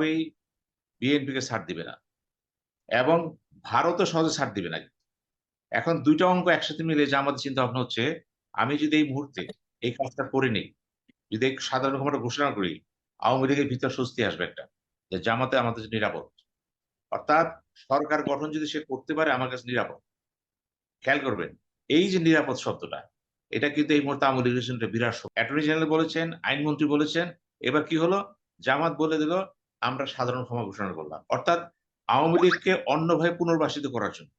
কোনোভাবেই বিএনপিকে ছাড় দিবে না। এবং ভারতও সহজে ছাড় দিবে না। এখন দুইটা অঙ্ক একসাথে মিলে যে আমাদের চিন্তা ভাবনা হচ্ছে, আমি যদি এই মুহূর্তে এই কাজটা করে নিই, যদি সাধারণ ক্ষমতা ঘোষণা করি, আওয়ামী লীগের ভিতর স্বস্তি আসবে একটা, যে জামাতে আমাদের নিরাপদ। অর্থাৎ সরকার গঠন যদি সে করতে পারে, আমার কাছে নিরাপদ। খেয়াল করবেন, এই যে নিরাপদ শব্দটা, এটা কিন্তু এই মুহূর্তে জন্য একটা বিরাট অ্যাটর্নি জেনারেল বলেছেন, আইনমন্ত্রী বলেছেন, এবার কি হলো? জামাত বলে দিল আমরা সাধারণ ক্ষমা ঘোষণা করলাম। অর্থাৎ আওয়ামী লীগকে অন্যভাবে পুনর্বাসিত করার জন্য।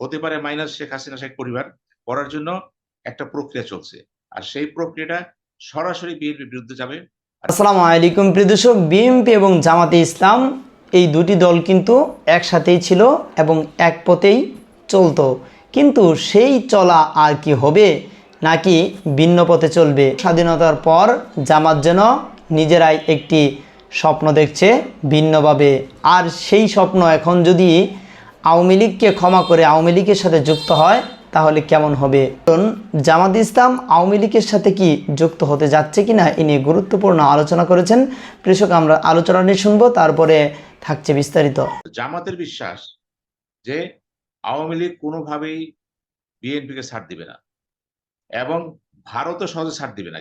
হতে পারে মাইনাস শেখ হাসিনা, শেখ পরিবার করার জন্য একটা প্রক্রিয়া চলছে। আর সেই প্রক্রিয়াটা সরাসরি বিএনপির বিরুদ্ধে যাবে। আসসালামু আলাইকুম প্রিয় দর্শক, বিএনপি এবং জামাতে ইসলাম এই দুটি দল কিন্তু একসাথেই ছিল এবং এক পথেই চলতো। কিন্তু সেই চলা আর কি হবে, নাকি ভিন্ন পথে চলবে? স্বাধীনতার পর জামাত যেন নিজেরাই একটি স্বপ্ন দেখছে ভিন্নভাবে। আর সেই স্বপ্ন এখন যদি আওয়ামী লীগকে ক্ষমা করে আওয়ামী লীগের সাথে যুক্ত হয়, তাহলে কেমন হবে? কারণ জামাত ইসলাম আওয়ামী লীগের সাথে কি যুক্ত হতে যাচ্ছে কিনা, এ নিয়ে গুরুত্বপূর্ণ আলোচনা করেছেন কৃষক আমরা আলোচনা নিয়ে শুনব, তারপরে থাকছে বিস্তারিত। জামাতের বিশ্বাস যে আওয়ামী লীগ কোনোভাবেই বিএনপিকে ছাড় দিবে না এবং ভারতও সহজে ছাড় দিবে না।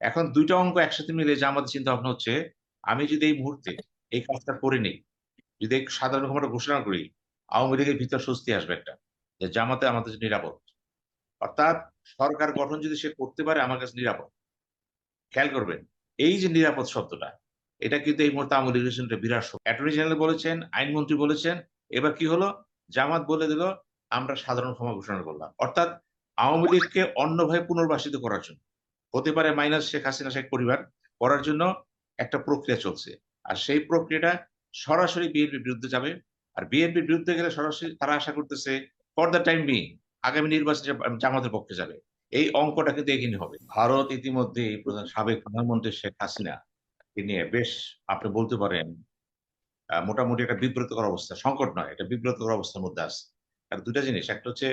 এখন দুইটা অঙ্ক একসাথে মিলে আমাদের চিন্তা ভাবনা হচ্ছে আমি যদি এই মুহূর্তে এই কাজটা করে নিই, যদি সাধারণ ক্ষমতা ঘোষণা করি, আওয়ামী লীগের ভিতর স্বস্তি আসবে একটা, যে জামাতে আমাদের নিরাপদ। অর্থাৎ সরকার গঠন যদি সে করতে পারে, আমার কাছে নিরাপদ। খেয়াল করবেন, এই যে নিরাপদ শব্দটা, এটা কিন্তু এই মুহূর্তে আওয়ামী লীগের জন্য বিরাট অ্যাটর্নি জেনারেল বলেছেন, আইনমন্ত্রী বলেছেন, এবার কি হলো? জামাত বলে দিল, আমরা সাধারণ ক্ষমা ঘোষণা করলাম। অর্থাৎ আওয়ামী লীগকে অন্যভাবে পুনর্বাসিত করার জন্য, হতে পারে মাইনাস শেখ হাসিনা, শেখ পরিবার, করার জন্য একটা প্রক্রিয়া চলছে। আর সেই প্রক্রিয়াটা সরাসরি বিএনপির বিরুদ্ধে যাবে। আর বিএনপির বিরুদ্ধে গেলে সরাসরি তারা আশা করতেছে ফর দ্য টাইম বিং আগামী নির্বাচনে জামাতের পক্ষে যাবে। এই অঙ্কটা কিন্তু এগিয়ে হবে। ভারত ইতিমধ্যে সাবেক প্রধানমন্ত্রী শেখ হাসিনা নিয়ে বেশ, আপনি বলতে পারেন মোটামুটি একটা বিব্রতকর অবস্থা, সংকট নয় এটা বিব্রতকর অবস্থার মধ্যে আছে। আর দুটা জিনিস, একটা হচ্ছে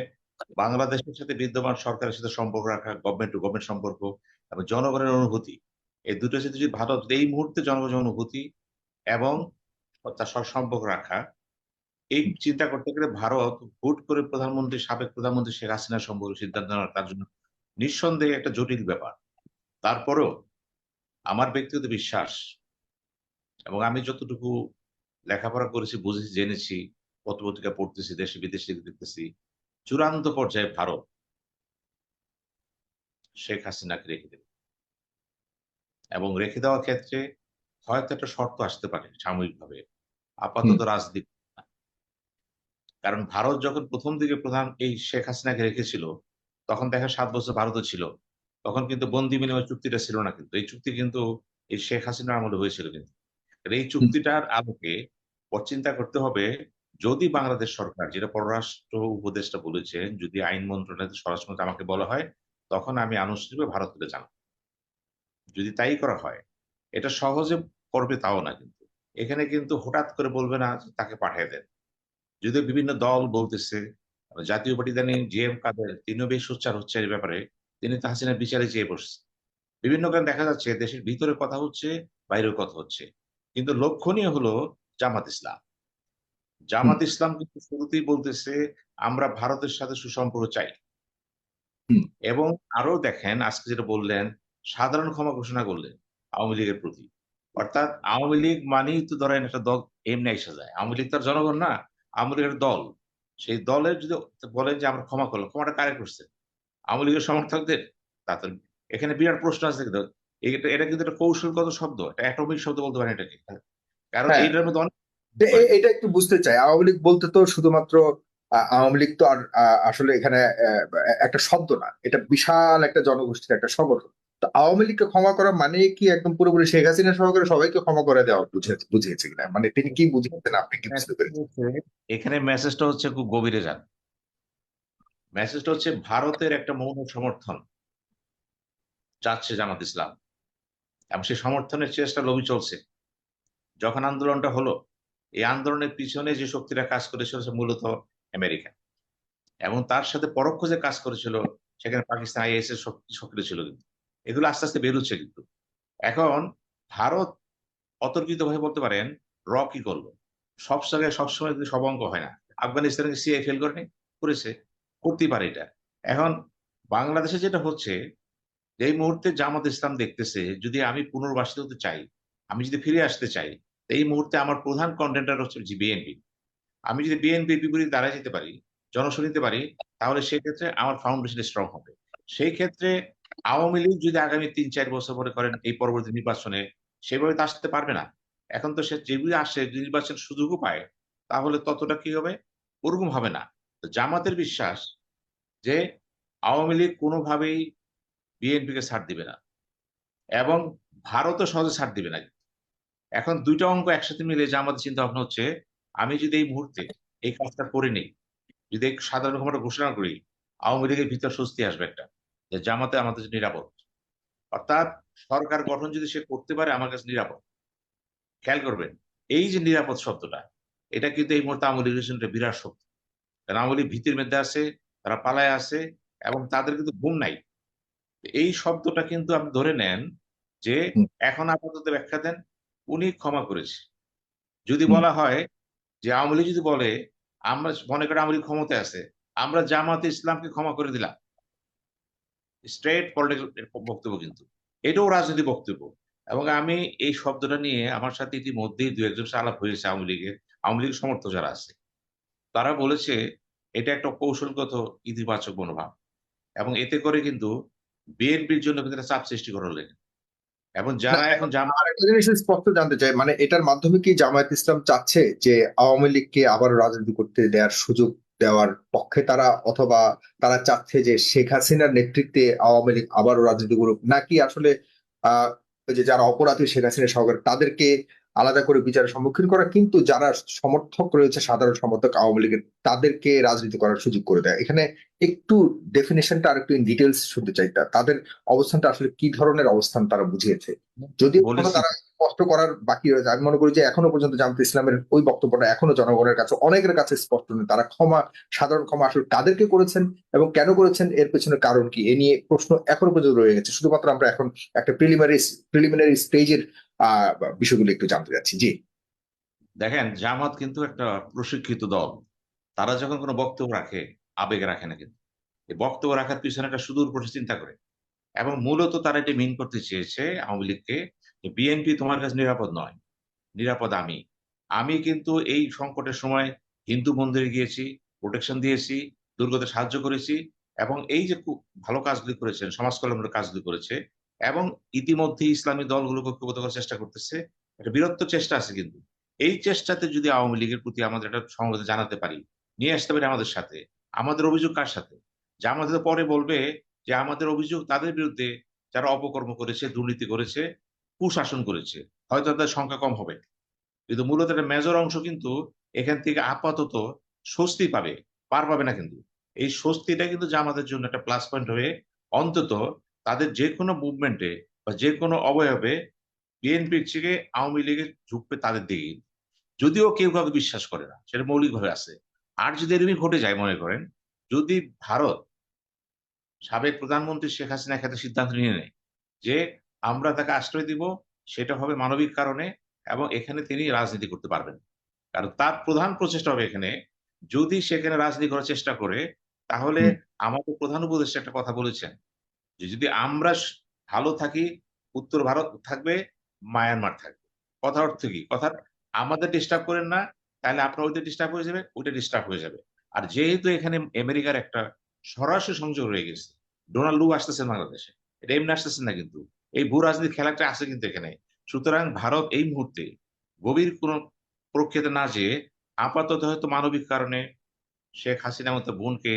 বাংলাদেশের সাথে বিদ্যমান সরকারের সাথে সম্পর্ক রাখা গভর্নমেন্ট টু গভর্নমেন্ট সম্পর্ক এবং জনগণের অনুভূতি। এই দুটো সাথে যদি ভারত এই মুহূর্তে জনগণের অনুভূতি এবং তার সাথে সম্পর্ক রাখা এই চিন্তা করতে গেলে ভারত হুট করে প্রধানমন্ত্রী সাবেক প্রধানমন্ত্রী শেখ হাসিনা সম্পর্কে সিদ্ধান্ত নেওয়ার তার জন্য নিঃসন্দেহে একটা জটিল ব্যাপার। তারপরেও আমার ব্যক্তিগত বিশ্বাস এবং আমি যতটুকু লেখাপড়া করেছি বুঝেছি জেনেছি পত্রপত্রিকা পড়তেছি দেশে বিদেশে দেখতেছি চূড়ান্ত পর্যায়ে ভারত শেখ হাসিনাকে রেখে দেবে। এবং রেখে দেওয়ার ক্ষেত্রে হয়তো একটা শর্ত আসতে পারে সাময়িকভাবে। আপাতত রাজনীতি কারণ ভারত যখন প্রথম দিকে প্রধান এই শেখ হাসিনাকে রেখেছিল তখন দেখা সাত বছর ভারতও ছিল। তখন কিন্তু বন্দি বিনিময় চুক্তিটা ছিল না কিন্তু। এই চুক্তি কিন্তু এই শেখ হাসিনার আমলে হয়েছিল কিন্তু। এই চুক্তিটার আলোকে চিন্তা করতে হবে যদি বাংলাদেশ সরকার যেটা পররাষ্ট্র উপদেষ্টা বলেছেন যদি আইন মন্ত্রণালয় স্বরাষ্ট্র আমাকে বলা হয় তখন আমি আনুষ্ঠানিকভাবে ভারত থেকে জানাব। যদি তাই করা হয় এটা সহজে করবে তাও না কিন্তু। এখানে কিন্তু হঠাৎ করে বলবে না তাকে পাঠিয়ে দেন। যদি বিভিন্ন দল বলতেছে জাতীয় পার্টি জানি জি এম কাদের তিনিও বেশ সোচ্চার হচ্ছে এই ব্যাপারে তিনি তো হাসিনার বিচারে চেয়ে বসছে। বিভিন্ন কারণ দেখা যাচ্ছে দেশের ভিতরে কথা হচ্ছে বাইরেও কথা হচ্ছে। কিন্তু লক্ষণীয় হলো জামাত ইসলাম। জামাত ইসলাম কিন্তু শুরুতেই বলতেছে আমরা ভারতের সাথে সুসম্পর্ক চাই। এবং আরও দেখেন আজকে যেটা বললেন সাধারণ ক্ষমা ঘোষণা করলেন আওয়ামী লীগের প্রতি। অর্থাৎ আওয়ামী লীগ মানেই তো ধরেন একটা দল এমনি এসে যায়। আওয়ামী লীগ তার জনগণ না আওয়ামী লীগের দল। সেই দলের যদি বলেন যে আমরা ক্ষমা করলাম ক্ষমাটা কারে করছে? আওয়ামী লীগের সমর্থকদের? তা তো এখানে বিরাট প্রশ্ন আছে এটা এটা কিন্তু একটা কৌশলগত শব্দ এটা অ্যাটমিক শব্দ বলতে পারেন এটাকে। কারণ হ্যাঁ। এইটার মধ্যে অনেক এটা একটু বুঝতে চাই। আওয়ামী লীগ বলতে তো শুধুমাত্র আওয়ামী লীগ তো আর আসলে এখানে একটা শব্দ না। এটা বিশাল একটা জনগোষ্ঠীর একটা সংগঠন। তো আওয়ামী লীগকে ক্ষমা করা মানে কি একদম পুরোপুরি শেখ হাসিনা সহকারে সবাইকে ক্ষমা করে দেওয়া বুঝে- বুঝিয়েছে কিনা? মানে তিনি কি বুঝিয়েছেন? আপনি কি বুঝতে পেরেছেন? এখানে মেসেজটা হচ্ছে খুব গভীরে যান। মেসেজটা হচ্ছে ভারতের একটা মৌন সমর্থন চাচ্ছে জামাত ইসলাম। এবং সেই সমর্থনের চেষ্টা লবি চলছে। যখন আন্দোলনটা হলো, এই আন্দোলনের পিছনে যে শক্তিরা কাজ করেছিল সে মূলত আমেরিকা। এবং তার সাথে পরোক্ষ যে কাজ করেছিল, সেখানে পাকিস্তান আইএস এর শক্তি সক্রিয় ছিল কিন্তু। এগুলো আস্তে আস্তে বেরোচ্ছে কিন্তু। এখন ভারত অতর্কিত ভাবে বলতে পারেন র কি করল। সব জায়গায় সবসময় কিন্তু সব অঙ্ক হয় না। আফগানিস্তানে সিআই ফেল করেনি? করেছে। করতেই পারে এটা। এখন বাংলাদেশে যেটা হচ্ছে এই মুহূর্তে জামাত ইসলাম দেখতেছে, যদি আমি পুনর্বাসিত হতে চাই, আমি যদি ফিরে আসতে চাই, এই মুহূর্তে আমার প্রধান কন্টেন্টার হচ্ছে বিএনপি আমি যদি বিএনপির বিপরীতে দাঁড়ায় যেতে পারি জনসন নিতে পারি, তাহলে সেক্ষেত্রে আমার ফাউন্ডেশন স্ট্রং হবে। সেই ক্ষেত্রে আওয়ামী লীগ যদি আগামী তিন, চার বছর পরে করেন এই পরবর্তী নির্বাচনে সেভাবে তো আসতে পারবে না। এখন তো সে যেগুলি আসে নির্বাচন সুযোগও পায়, তাহলে ততটা কি হবে? ওরকম হবে না। জামাতের বিশ্বাস যে আওয়ামী লীগ কোনোভাবেই বিএনপিকে ছাড় দিবে না এবং ভারতও সহজে ছাড় দিবে না। এখন দুইটা অঙ্ক একসাথে মিলে যে আমাদের চিন্তা ভাবনা হচ্ছে, আমি যদি এই মুহূর্তে এই কাজটা করে নিই, যদি সাধারণ ক্ষমতা ঘোষণা করি, আওয়ামী লীগের ভিতর স্বস্তি আসবে একটা। যে জামাতে আমাদের নিরাপদ। অর্থাৎ সরকার গঠন যদি সে করতে পারে আমার কাছে নিরাপদ। খেয়াল করবেন এই যে নিরাপদ শব্দটা এটা কিন্তু এই মুহূর্তে জন্য একটা বিরাট শব্দ কারণ আওয়ামী লীগ ভীতির মধ্যে আছে তারা পালায় আছে এবং তাদের কিন্তু ঘুম নাই। এই শব্দটা কিন্তু আপনি ধরে নেন যে এখন আপাতত ব্যাখ্যা দেন উনি ক্ষমা করেছে। যদি বলা হয় যে আওয়ামী যদি বলে আমরা মনে করি আওয়ামী ক্ষমতায় আছে আমরা জামাতে ইসলামকে ক্ষমা করে দিলাম স্ট্রেট পলিটিক্যাল বক্তব্য কিন্তু। এটাও রাজনীতি বক্তব্য। এবং আমি এই শব্দটা নিয়ে আমার সাথে ইতিমধ্যেই দু একজন আলাপ হয়েছে আওয়ামী লীগের। আওয়ামী লীগের সমর্থক যারা আছে তারা বলেছে এটা একটা কৌশলগত ইতিবাচক মনোভাব। এবং এতে করে কিন্তু বিএনপির জন্য কিন্তু একটা চাপ সৃষ্টি করা লেগে এবং যারা এখন স্পষ্ট জানতে চাই মানে এটার মাধ্যমে কি জামায়াত ইসলাম চাচ্ছে যে আওয়ামী লীগকে আবার রাজনীতি করতে দেওয়ার সুযোগ দেওয়ার পক্ষে তারা অথবা তারা চাচ্ছে যে শেখ হাসিনার নেতৃত্বে আওয়ামী লীগ আবারও রাজনীতি করুক। নাকি আসলে আহ যে যারা অপরাধী শেখ হাসিনা সরকার তাদেরকে আলাদা করে বিচারের সম্মুখীন করা? কিন্তু যারা সমর্থক রয়েছে সাধারণ সমর্থক আওয়ামী লীগের তাদেরকে রাজনীতি করার সুযোগ করে দেয়। এখানে একটু ডেফিনেশনটা আর একটু ইন ডিটেলস শুনতে চাই তাদের অবস্থানটা আসলে কি ধরনের অবস্থান তারা বুঝিয়েছে? যদিও এখনও তারা স্পষ্ট করার বাকি রয়েছে। আমি মনে করি যে এখনও পর্যন্ত জামাত ইসলামের ওই বক্তব্যটা এখনও জনগণের কাছে অনেকের কাছে স্পষ্ট নেই তারা ক্ষমা, সাধারণ ক্ষমা আসলে কাদেরকে করেছেন এবং কেন করেছেন, এর পেছনে কারণ কি, এ নিয়ে প্রশ্ন এখনও পর্যন্ত রয়ে গেছে। শুধুমাত্র আমরা এখন একটা প্রিলিমিনারি প্রিলিমিনারি স্টেজের বিষয়গুলো একটু জানতে যাচ্ছি জি। দেখেন, জামাত কিন্তু একটা প্রশিক্ষিত দল। তারা যখন কোনো বক্তব্য রাখে, আবেগ রাখে না কিন্তু। এই বক্তব্য রাখার পিছনে একটা সুদূর প্রতি চিন্তা করে। এবং মূলত তারা এটি মিন করতে চেয়েছে আওয়ামী লীগকে যে বিএনপি তোমার কাছে নিরাপদ নয়। নিরাপদ আমি। আমি কিন্তু এই সংকটের সময় হিন্দু মন্দিরে গিয়েছি প্রোটেকশন দিয়েছি, দুর্গতে সাহায্য করেছি এবং এই যে খুব ভালো কাজগুলি করেছেন সমাজ কল্যাণের কাজগুলি করেছে এবং ইতিমধ্যে ইসলামী দলগুলোকে ঐক্যবদ্ধ করার চেষ্টা করতেছে, একটা বীরত্ব চেষ্টা আছে কিন্তু। এই চেষ্টাতে যদি আওয়ামী লীগের প্রতি আমাদের একটা সমবেদনা জানাতে পারি, নিয়ে আসতে পারি আমাদের সাথে, আমাদের অভিযোগ কার সাথে? যে আমাদের পরে বলবে যে আমাদের অভিযোগ তাদের বিরুদ্ধে যারা অপকর্ম করেছে, দুর্নীতি করেছে কুশাসন করেছে, হয়তো তাদের সংখ্যা কম হবে। কিন্তু মূলত একটা মেজর অংশ কিন্তু এখান থেকে আপাতত স্বস্তি পাবে, পার পাবে না কিন্তু। এই স্বস্তিটা কিন্তু জামাতের জন্য একটা প্লাস পয়েন্ট হয়ে অন্তত তাদের যে কোনো মুভমেন্টে বা যে কোনো অবয়বে বিএনপির থেকে আওয়ামী লীগের ঝুঁকবে তাদের দিকে যদিও কেউ কাউকে বিশ্বাস করে না, সেটা মৌলিকভাবে আছে। আর যদি এরকমই ঘটে যায়, মনে করেন, যদি ভারত সাবেক প্রধানমন্ত্রী শেখ হাসিনা ক্ষেত্রে সিদ্ধান্ত নিয়ে নেয় যে আমরা তাকে আশ্রয় দিব সেটা হবে মানবিক কারণে এবং এখানে তিনি রাজনীতি করতে পারবেন। কারণ তার প্রধান প্রচেষ্টা হবে এখানে যদি সেখানে রাজনীতি করার চেষ্টা করে তাহলে আমাদের প্রধান উপদেষ্টা একটা কথা বলেছেন যে যদি আমরা ভালো থাকি উত্তর ভারত থাকবে মায়ানমার থাকবে। কথা অর্থ কি? কথা আমাদের ডিস্টার্ব করেন না তাহলে আপনার ওইটা ডিস্টার্ব হয়ে যাবে ওইটা ডিস্টার্ব হয়ে যাবে। আর যেহেতু এখানে আমেরিকার একটা সরাসরি সংযোগ রয়ে গেছে ডোনাল্ড লু আসতেছেন বাংলাদেশে এটা এমনি আসতেছেন না কিন্তু। এই ভূ রাজনীতির খেলাটা আছে কিন্তু এখানে সুতরাং ভারত এই মুহূর্তে গভীর কোন প্রক্রিয়াতে না যেয়ে আপাতত হয়তো মানবিক কারণে শেখ হাসিনা মতো বোনকে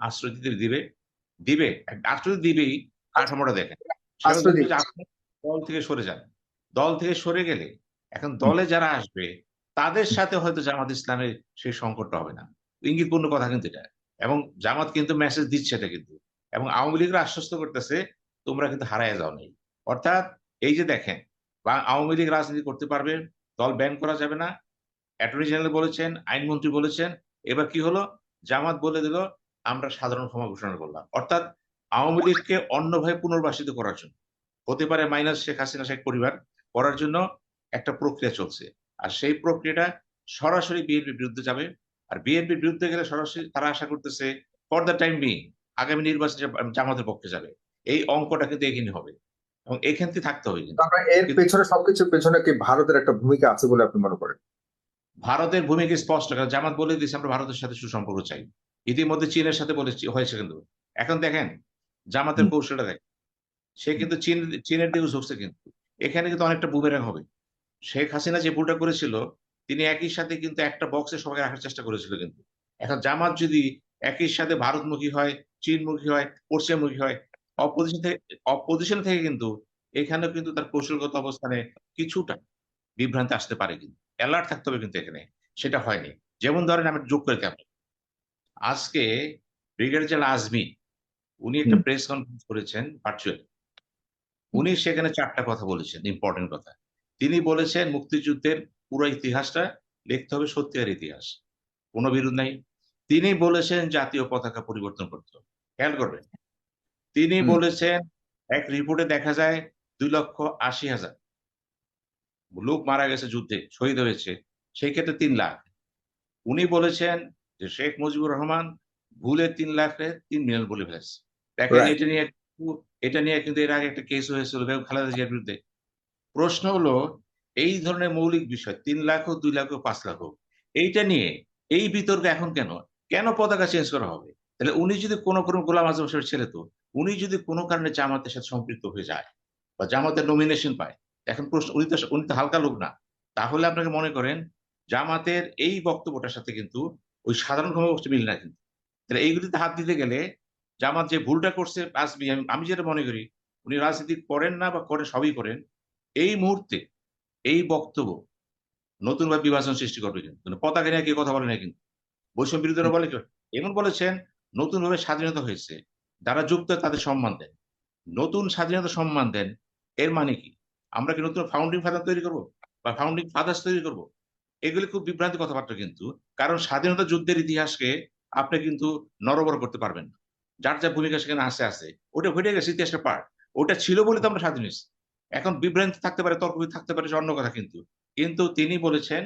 আশ্রয় দিতে দিবে দিবে আশ্রয় দিবেই কাঠামোটা দেখেন। দল থেকে সরে যান। দল থেকে সরে গেলে এখন দলে যারা আসবে তাদের সাথে হয়তো জামাত ইসলামের সেই সংকটটা হবে না। ইঙ্গিতপূর্ণ কথা কিন্তু এটা। এবং জামাত কিন্তু মেসেজ দিচ্ছে এটা কিন্তু। এবং আওয়ামী লীগরা আশ্বস্ত করতেছে তোমরা কিন্তু হারায় যাও নাই অর্থাৎ এই যে দেখেন আওয়ামী লীগ রাজনীতি করতে পারবে, দল ব্যান করা যাবে না। অ্যাটর্নি জেনারেল বলেছেন, আইনমন্ত্রী বলেছেন, এবার কি হলো? জামাত বলে দিল, আমরা সাধারণ ক্ষমা ঘোষণা করলাম। অর্থাৎ আওয়ামী লীগকে অন্যভাবে পুনর্বাসিত করার জন্য, হতে পারে মাইনাস শেখ হাসিনা, শেখ পরিবার, করার জন্য একটা প্রক্রিয়া চলছে। আর সেই প্রক্রিয়াটা সরাসরি বিএনপির বিরুদ্ধে যাবে। আর বিএনপির বিরুদ্ধে গেলে সরাসরি তারা আশা করতেছে ফর দ্য টাইম বিং আগামী নির্বাচনে জামাতের পক্ষে যাবে। এই অঙ্কটা কিন্তু এখানে হবে। এবং এখান থাকতে হবে এর পেছনে সবকিছুর পেছনে কি ভারতের একটা ভূমিকা আছে বলে আপনি মনে করেন? ভারতের ভূমিকা স্পষ্ট কারণ জামাত বলে দিয়েছে আমরা ভারতের সাথে সুসম্পর্ক চাই। ইতিমধ্যে চীনের সাথে বলে হয়েছে কিন্তু। এখন দেখেন জামাতের কৌশলটা দেখেন। সে কিন্তু চীন চীনের দিকে ঝুঁকছে কিন্তু। এখানে কিন্তু অনেকটা বুমেরাং হবে। শেখ হাসিনা যে ভুলটা করেছিল তিনি একই সাথে কিন্তু একটা বক্সে সবাই রাখার চেষ্টা করেছিল কিন্তু। এখন জামাত যদি একই সাথে ভারতমুখী হয় চীনমুখী হয় পশ্চিমমুখী হয় অপোজিশন থেকে অপোজিশন থেকে কিন্তু এখানেও কিন্তু তার কৌশলগত অবস্থানে কিছুটা বিভ্রান্তি আসতে পারে কিন্তু। অ্যালার্ট থাকতে হবে কিন্তু এখানে। সেটা হয়নি। যেমন ধরেন আমি যোগ করে কেমন? আজকে ব্রিগেডিয়ার জেনারেল আজমি উনি একটা প্রেস কনফারেন্স করেছেন ভার্চুয়ালি উনি সেখানে চারটা কথা বলেছেন ইম্পর্টেন্ট কথা। তিনি বলেছেন মুক্তিযুদ্ধের পুরো ইতিহাসটা লিখতে হবে সত্যিকার ইতিহাস। কোনো বিরোধ নাই। তিনি বলেছেন জাতীয় পতাকা পরিবর্তন করতে হবে। খেয়াল করবেন। তিনি বলেছেন এক রিপোর্টে দেখা যায় দুই লক্ষ আশি হাজার লোক মারা গেছে যুদ্ধে শহীদ হয়েছে সেই ক্ষেত্রে তিন লাখ। উনি বলেছেন যে শেখ মুজিবুর রহমান ভুলে তিন লাখে তিন মিলিয়ন বলে ফেলেছে। দেখেন এটা নিয়ে এটা নিয়ে কিন্তু এর আগে একটা কেস হয়েছিল খালেদা জিয়ার বিরুদ্ধে। প্রশ্ন হলো এই ধরনের মৌলিক বিষয় তিন লাখ হোক দুই লাখ হোক পাঁচ লাখ হোক এইটা নিয়ে এই বিতর্ক এখন কেন? কেন পতাকা চেঞ্জ করা হবে? তাহলে উনি যদি কোনো কোনো গোলাম আজম সাহেবের ছেলে তো উনি যদি কোনো কারণে জামাতের সাথে সম্পৃক্ত হয়ে যায় বা জামাতের নমিনেশন পায়, এখন প্রশ্ন, উনি তো উনি তো হালকা লোক না, তাহলে আপনাকে মনে করেন জামাতের এই বক্তব্যটার সাথে কিন্তু ওই সাধারণ কর্মসূচি মিল না কিন্তু। তাহলে এইগুলিতে হাত দিতে গেলে জামাত যে ভুলটা করছে, আসবি, আমি আমি যেটা মনে করি, উনি রাজনীতি করেন না বা করেন, সবই করেন, এই মুহূর্তে এই বক্তব্য নতুন ভাবে বিভাজন সৃষ্টি করবে কিন্তু। পতাকা নিয়ে কেউ কথা বলে না কিন্তু? বৈষম্য বিরোধীরা বলে? এমন বলেছেন, নতুনভাবে স্বাধীনতা হয়েছে যারা যুক্ত তাদের সম্মান দেন। নতুন স্বাধীনতা সম্মান দেন, এর মানে কি? আমরা কি নতুন ফাউন্ডিং ফাদার তৈরি করব? বা ফাউন্ডিং ফাদার্স তৈরি করব? এগুলি খুব বিভ্রান্তি কথাবার্তা কিন্তু, কারণ স্বাধীনতা যুদ্ধের ইতিহাসকে আপনি কিন্তু নরবর করতে পারবেন না। যার যা ভূমিকা সেখানে আছে আছে ওটা ঘটে গেছে ইতিহাসের পার্ট ওটা ছিল বলে তো আমরা স্বাধীন হয়েছি। এখন বিভ্রান্তি থাকতে পারে, তর্ক থাকতে পারে অন্য কথা কিন্তু। কিন্তু তিনি বলেছেন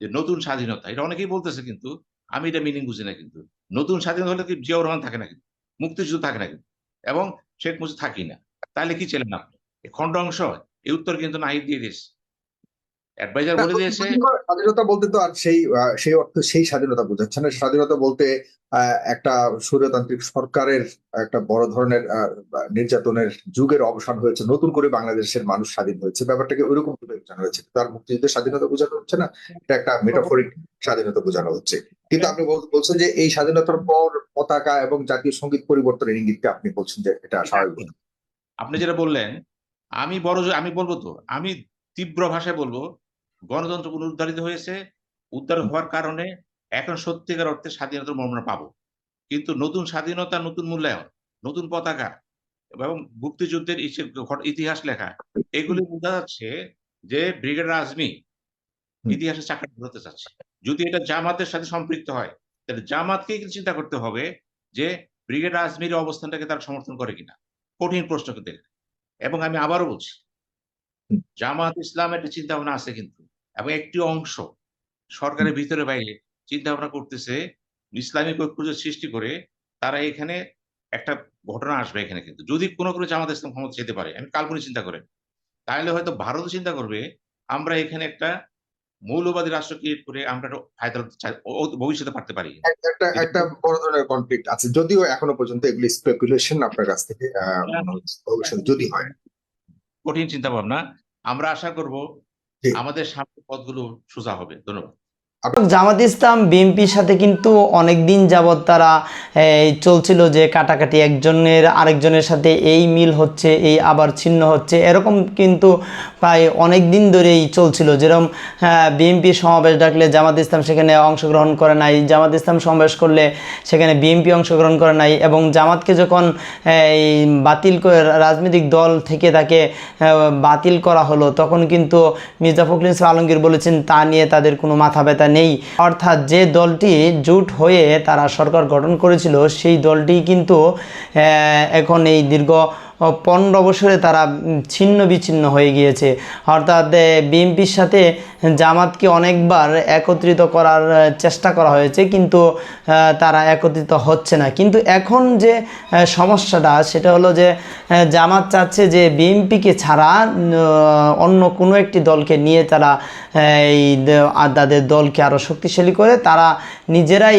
যে নতুন স্বাধীনতা, এটা অনেকেই বলতেছে কিন্তু, আমি এটা মিনিং বুঝি না কিন্তু। নতুন স্বাধীনতা হলে কি জিয়াউর রহমান থাকে না কিন্তু? মুক্তিযুদ্ধ থাকে না কিন্তু এবং শেখ মুজিব থাকি না। তাহলে কি ছিলেন আপনি? খণ্ড অংশ, এই উত্তর কিন্তু নাহিদ দিয়ে দিয়েছে। অ্যাডভাইজার বলে দিয়েছে স্বাধীনতা বলতে তো আর সেই সেই অর্থ সেই স্বাধীনতা বোঝাচ্ছে না। স্বাধীনতা বলতে একটা স্বৈরতান্ত্রিক সরকারের একটা বড় ধরনের নির্যাতনের যুগের অবসান হয়েছে। নতুন করে বাংলাদেশের মানুষ স্বাধীন হয়েছে। ব্যাপারটাকে ওইরকম ভাবে বোঝানো হয়েছে। তার মুক্তিযুদ্ধের স্বাধীনতা বোঝানো হচ্ছে না এটা একটা মেটাফরিক স্বাধীনতা বোঝানো হচ্ছে। কিন্তু আপনি বল- বলছেন যে এই স্বাধীনতার পর পতাকা এবং জাতীয় সংগীত পরিবর্তনের ইঙ্গিতকে আপনি বলছেন যে এটা স্বাভাবিক। আপনি যেটা বললেন আমি বড় আমি বলব তো আমি তীব্র ভাষায় বলব গণতন্ত্র পুনরুদ্ধারিত হয়েছে উদ্ধার হওয়ার কারণে এখন সত্যিকার অর্থে স্বাধীনতার মর্মনা পাবো। কিন্তু নতুন স্বাধীনতা নতুন মূল্যায়ন নতুন পতাকা এবং মুক্তিযুদ্ধের ইতিহাস লেখা এগুলি বোঝা যাচ্ছে যে ব্রিগেডিয়ার আজমি হুম। ইতিহাসের চাকা ধরতে চাচ্ছে। যদি এটা জামাতের সাথে সম্পৃক্ত হয় তাহলে জামাতকেই কিন্তু চিন্তা করতে হবে যে ব্রিগেড আজমির অবস্থানটাকে তারা সমর্থন করে কিনা। কঠিন প্রশ্ন কিন্তু এবং আমি আবারও বলছি জামাত ইসলামের একটা চিন্তা ভাবনা আছে কিন্তু। এবং একটি অংশ সরকারের ভিতরে বাইরে চিন্তা ভাবনা করতেছে ইসলামিক ঐক্য সৃষ্টি করে তারা এখানে একটা ঘটনা আসবে এখানে কিন্তু। যদি কোনো কোনো জামাত ইসলাম ক্ষমতা যেতে পারে আমি কাল্পনিক চিন্তা করেন তাহলে হয়তো ভারত চিন্তা করবে আমরা এখানে একটা মৌলবাদী রাষ্ট্র ক্রিয়েট করে আমরা একটা ভবিষ্যতে পারতে পারি। একটা একটা বড় ধরনের কনফ্লিক্ট আছে। যদিও এখনও পর্যন্ত এগুলি স্পেকুলেশন আপনার কাছ থেকে ভবিষ্যতে যদি হয়। কঠিন চিন্তা ভাবনা আমরা আশা করব। আমাদের সামনে পথগুলো সোজা হবে। ধন্যবাদ। জামাত ইসলাম বিএনপির সাথে কিন্তু অনেক দিন যাবৎ তারা চলছিল যে কাটাকাটি, একজনের আরেকজনের সাথে এই মিল হচ্ছে, এই আবার ছিন্ন হচ্ছে, এরকম কিন্তু প্রায় অনেক দিন ধরেই চলছিল। যেরকম বিএনপি সমাবেশ ডাকলে জামাত ইসলাম সেখানে অংশগ্রহণ করে নাই, জামাত ইসলাম সমাবেশ করলে সেখানে বিএনপি অংশগ্রহণ করে নাই এবং জামাতকে যখন এই বাতিল করে রাজনৈতিক দল থেকে তাকে বাতিল করা হলো, তখন কিন্তু মির্জা ফখরুল আলমগীর বলেছেন, তা নিয়ে তাদের কোনো মাথা ব্যথা নেই। অর্থাৎ যে দলটি জোট হয়ে তারা সরকার গঠন করেছিল, সেই দলটি কিন্তু এখন এই দীর্ঘ পনেরো বছরে তারা ছিন্ন বিচ্ছিন্ন হয়ে গিয়েছে। অর্থাৎ বিএনপির সাথে জামাতকে অনেকবার একত্রিত করার চেষ্টা করা হয়েছে, কিন্তু তারা একত্রিত হচ্ছে না। কিন্তু এখন যে সমস্যাটা, সেটা হলো যে জামাত চাচ্ছে যে বিএনপিকে ছাড়া অন্য কোনো একটি দলকে নিয়ে তারা এই তাদের দলকে আরও শক্তিশালী করে তারা নিজেরাই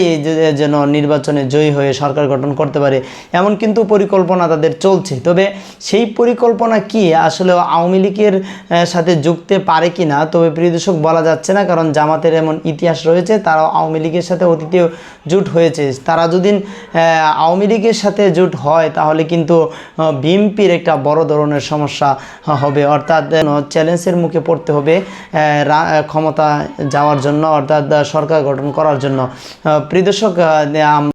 যেন নির্বাচনে জয়ী হয়ে সরকার গঠন করতে পারে, এমন কিন্তু পরিকল্পনা তাদের চলছে। তবে সেই পরিকল্পনা কি আসলে আওয়ামী লীগের সাথে যুক্তে পারে কি না তবে প্রিয় দর্শক, বলা যাচ্ছে না, কারণ জামাতের এমন ইতিহাস রয়েছে, তারা আওয়ামী লীগের সাথে অতীতেও জুট হয়েছে। তারা যদি আওয়ামী লীগের সাথে জুট হয়, তাহলে কিন্তু বিএনপির একটা বড় ধরনের সমস্যা হবে। অর্থাৎ চ্যালেঞ্জের মুখে পড়তে হবে ক্ষমতা যাওয়ার জন্য। অর্থাৎ সরকার গঠন করার জন্য। আহ,